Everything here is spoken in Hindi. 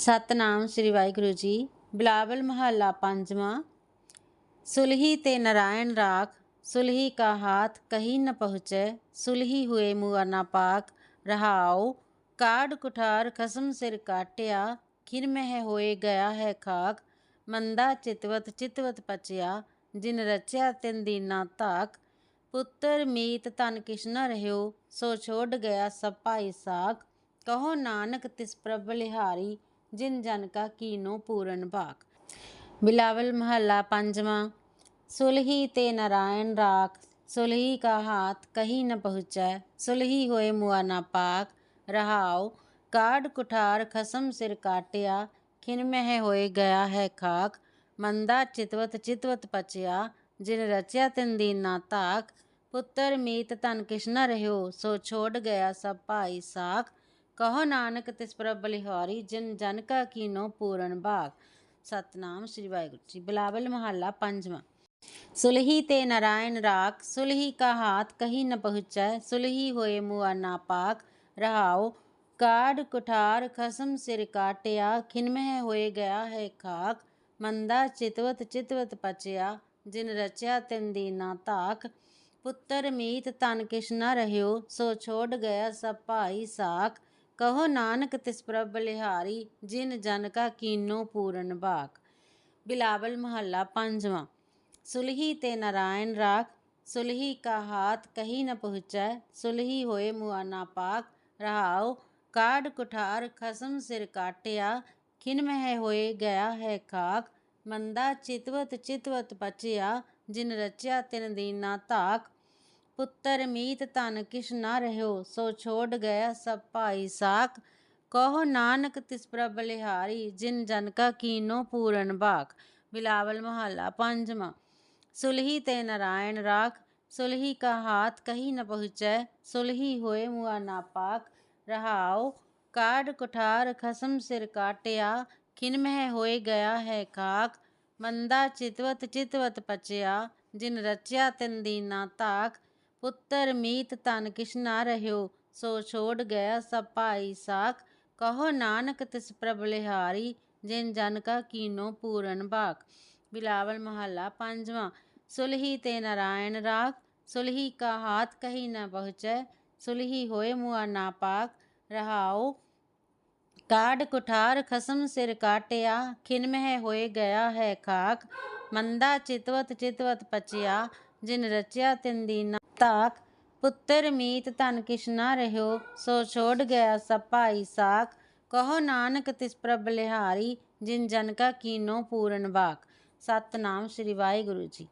ਸਤਨਾਮ ਸ੍ਰੀ ਵਾਹਿਗੁਰੂ ਜੀ ਬਿਲਾਵਲ ਮਹੱਲਾ ਪੰਜਵਾਂ ਸੁਲਹੀ ਤੇ ਨਰਾਇਣ ਰਾਖ ਸੁਲਹੀ ਕਾ ਹਾਥ ਕਹੀਂ ਨ ਪਹੁੰਚੈ ਸੁਲਹੀ ਹੋਏ ਮੁਆ ਨਾ ਪਾਕ ਰਹਾਉ ਕਾੜ ਕੁਠਾਰ ਖਸਮ ਸਿਰ ਕਾਟਿਆ ਖਿਰ ਮਹਿ ਹੋਏ ਗਿਆ ਹੈ ਖਾਕ ਮੰਦਾ ਚਿਤਵਤ ਚਿਤਵਤ ਪਚਿਆ ਜਿਨ ਰਚਿਆ ਤਿਨ ਦੀਨਾ ਧਾਕ ਪੁੱਤਰ ਮੀਤ ਤਨ ਕਿਛ ਨ ਰਹਿਓ ਸੋ ਛੋੜ ਗਿਆ ਸਭ ਭਾਈ ਸਾਖ ਕਹੋ ਨਾਨਕ ਤਿਸ ਪ੍ਰਭ ਲਿਹਾਰੀ जिन जन का कीनो पूरन भाग बिलावल महला पंजवा, सुलही ते नारायण राख। सुलही का हाथ कहीं न पहुँचा, सुलही होए मुआ ना पाक। रहाओ काड कुठार खसम सिर काटिया खिनमह होए गया है खाक। मंदा चितवत चितवत पचया, जिन रचया तिन दीना ताक। पुत्र मीत तन कृष्ण रहो सो छोड़ गया सब भाई साख। ਭਾਈ ਸਾਖ ਕਹੋ ਨਾਨਕ ਤਿਸ ਪ੍ਰਭ ਬਲਿਹਾਰੀ ਜਿਨ ਜਨ ਕਾ ਕੀਨੋ ਪੂਰਨ ਭਾਗ ਸਤਨਾਮ ਸ੍ਰੀ ਵਾਹਿਗੁਰੂ ਜੀ ਬਿਲਾਵਲ ਮਹੱਲਾ ਪੰਜਵਾਂ ਸੁਲਹੀ ਤੇ ਨਰਾਇਣ ਰਾਖ ਸੁਲਹੀ ਕਾ ਹਾਥ ਕਹੀਂ ਨ ਪਹੁੰਚੈ ਸੁਲਹੀ ਹੋਏ ਮੁਆ ਨਾ ਪਾਕ ਰਹਾਉ ਕਾੜ ਕੁਠਾਰ ਖਸਮ ਸਿਰ ਕਾਟਿਆ ਖਿਨਮਹਿ ਹੋਏ ਗਿਆ ਹੈ ਖਾਕ ਮੰਦਾ ਚਿਤਵਤ ਚਿਤਵਤ ਪਚਿਆ ਜਿਨ ਰਚਿਆ ਤਿਨ ਦੀਨਾ ਧਾਕ ਪੁੱਤਰ ਮੀਤ ਤਨ ਕਿਛ ਨ ਰਹਿਓ ਸੋ ਛੋੜ ਗਿਆ ਸਭ ਭਾਈ ਸਾਖ ਕਹੋ ਨਾਨਕ ਤਿਸ ਪ੍ਰਭ ਬਲਿਹਾਰੀ, ਜਿਨ ਜਨ ਕਾ ਕੀਨੋ ਪੂਰਨ ਭਾਗ ਬਿਲਾਵਲ ਮਹੱਲਾ ਪੰਜਵਾਂ, ਸੁਲਹੀ ਤੇ ਨਾਰਾਇਣ ਰਾਖ, ਸੁਲਹੀ ਕਾ ਹਾਥ ਕਹੀ ਨ ਪਹੁੰਚੈ, ਸੁਲਹੀ ਹੋਏ ਮੁਆਨਾ ਪਾਕ, ਰਹਾਉ ਕਾੜ ਕੁਠਾਰ ਖਸਮ ਸਿਰ ਕਾਟਿਆ, ਖਿਨ ਮਹਿ ਹੋਏ ਗਿਆ ਹੈ ਖਾਕ, ਮੰਦਾ ਚਿਤਵਤ ਚਿਤਵਤ ਪਚਿਆ, ਜਿਨ ਰਚਿਆ ਤਿਨ ਦੀਨਾ ਧਾਕ। पुत्र मीत तन न ना रहो सो छोड़ गया सब भाई साख कहो नानक तिस प्रभलिहारी जिन जन का कीनो पूरन बाख बिलावल मोहल्ला पंजमा सुलही ते नारायण राख सुलही का हाथ कहीं न पहुँचे सुलही होए मुआ नापाक रहाओ काड कुठार खसम सिर काटिया किनमह होए गया है खाक मंदा चितवत चितवत पचया जिन रचया तिन दीना ताक ਪੁੱਤਰ ਮੀਤ ਤਨ ਕਿਛ ਨਾ ਰਹਿਓ, ਸੋ ਛੋੜ ਗਿਆ ਸਭ ਭਾਈ ਸਾਖ। ਕਹੋ ਨਾਨਕ ਤਿਸ ਪ੍ਰਭ ਲਿਹਾਰੀ, ਜਿਨ ਜਨ ਕਾ ਕੀਨੋ ਪੂਰਨ ਭਾਗ ਬਿਲਾਵਲ ਮਹੱਲਾ ਪੰਜਵਾਂ, ਸੁਲਹੀ ਤੇ ਨਰਾਇਣ ਰਾਖ। ਸੁਲਹੀ ਕਾ ਹਾਥ ਕਹੀ ਨਾ ਪਹੁੰਚੈ ਸੁਲਹੀ ਹੋਏ ਮੁਆ ਨਾ ਪਾਕ ਰਹਾਉ, ਕਾਢ ਕੁਠਾਰ ਖਸਮ ਸਿਰ ਕਾਟਿਆ, ਖਿਨ ਹੋਏ ਗਿਆ ਹੈ ਖਾਕ ਮੰਦਾ ਚਿਤਵਤ ਚਿਤਵਤ ਪਚਿਆ, ਜਿਨ ਰਚਿਆ ਤਿਨ ਤਾਕ, ਪੁੱਤਰ ਮੀਤ ਤਨ ਕਿਛ ਨ ਰਹਿਓ, ਸੋ ਛੋੜ ਗਿਆ ਸਭ ਭਾਈ ਸਾਖ। ਕਹੋ ਨਾਨਕ ਤਿਸ ਪ੍ਰਭ ਲਿਹਾਰੀ, ਜਿਨ ਜਨ ਕਾ ਕੀਨੋ ਪੂਰਨ ਬਾਕ ਸਤਨਾਮ ਸ੍ਰੀ ਵਾਹਿਗੁਰੂ ਜੀ।